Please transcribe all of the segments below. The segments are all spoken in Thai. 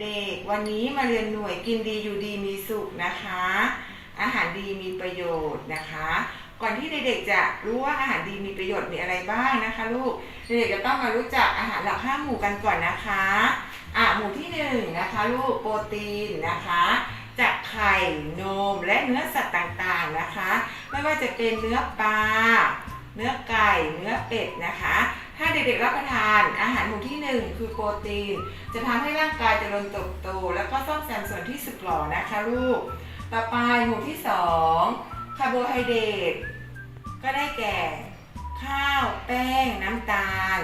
เด็กวันนี้มาเรียนหน่วยกินดีอยู่ดีมีสุขนะคะ อาหารดีมีประโยชน์นะคะ ก่อนที่เด็กๆจะรู้ว่าอาหารดีมีประโยชน์มีอะไรบ้างนะคะ ลูก เด็กๆจะต้องมารู้จักอาหารหลักห้าหมู่กันก่อนนะคะ อะหมู่ที่หนึ่งนะคะ ลูกโปรตีนนะคะ จากไข่นมและเนื้อสัตว์ต่างๆนะคะ ไม่ว่าจะเป็นเนื้อปลาเนื้อไก่เนื้อเป็ดนะคะ ถ้าเด็กๆรับประทานอาหารหมู่ที่หนึ่งคือโปรตีน จะทำให้ร่างกายเจริญเติบโต แล้วก็ซ่อมแซมส่วนที่สึกหรอนะคะลูก ต่อไปหมู่ที่สองคาร์โบไฮเดรตก็ได้แก่ ข้าวแป้ง น้ำตาล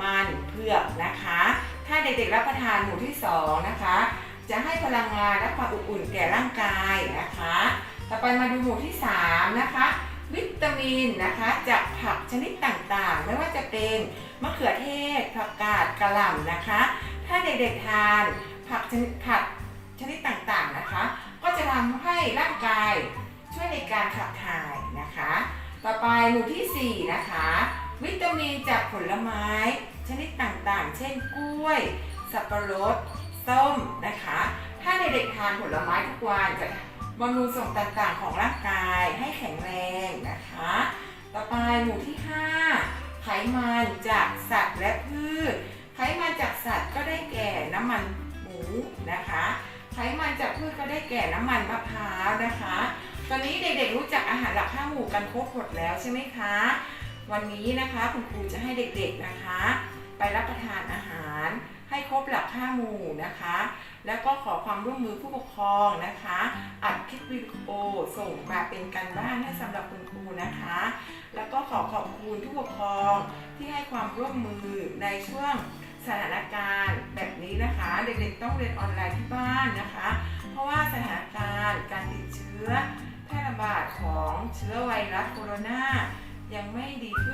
มันเผือกนะคะ ถ้าเด็กๆรับประทานหมู่ที่สองนะคะ จะให้พลังงานและความอบอุ่นแก่ร่างกายนะคะ ต่อไปมาดูหมู่ที่สามนะคะ วิตามินนะคะจาก ผักชนิดต่างๆ ไม่ว่าจะเป็นมะเขือเทศ ผักกาดกระหล่ำนะคะ ถ้าเด็กๆทานผักชนิดผักชนิดต่างๆนะคะ ก็จะทำให้ร่างกายช่วยในการขับถ่ายนะคะ ต่อไปหมู่ที่ 4 นะคะ วิตามินจากผลไม้ ชนิดต่างๆ เช่นกล้วย สับปะรด ส้มนะคะ ถ้าเด็กๆทานผลไม้ทุกวันจะบำรุงส่วนต่างๆของร่างกาย มันจากสัตว์และพืช ไขมันจากสัตว์ก็ได้แก่น้ำมันหมูนะคะ ไขมันจากพืชก็ได้แก่น้ำมันมะพร้าวนะคะ ตอนนี้เด็กๆรู้จักอาหารหลักห้าหมู่กันครบหมดแล้วใช่ไหมคะ วันนี้นะคะคุณครูจะให้เด็กๆนะคะ ไปรับประทานอาหารให้ครบหลักห้าหมู่นะคะ แล้วก็ขอความร่วมมือผู้ปกครองนะคะ อัดคลิปวิดีโอ ส่งมาเป็นการบ้านให้สำหรับคุณครูนะคะ แล้วก็ขอขอบคุณผู้ปกครองที่ให้ความร่วมมือในช่วงสถานการณ์แบบนี้นะคะ เด็กๆต้องเรียนออนไลน์ที่บ้านนะคะ เพราะว่าสถานการณ์การติดเชื้อแพร่ระบาดของเชื้อไวรัสโคโรนายังไม่ดีข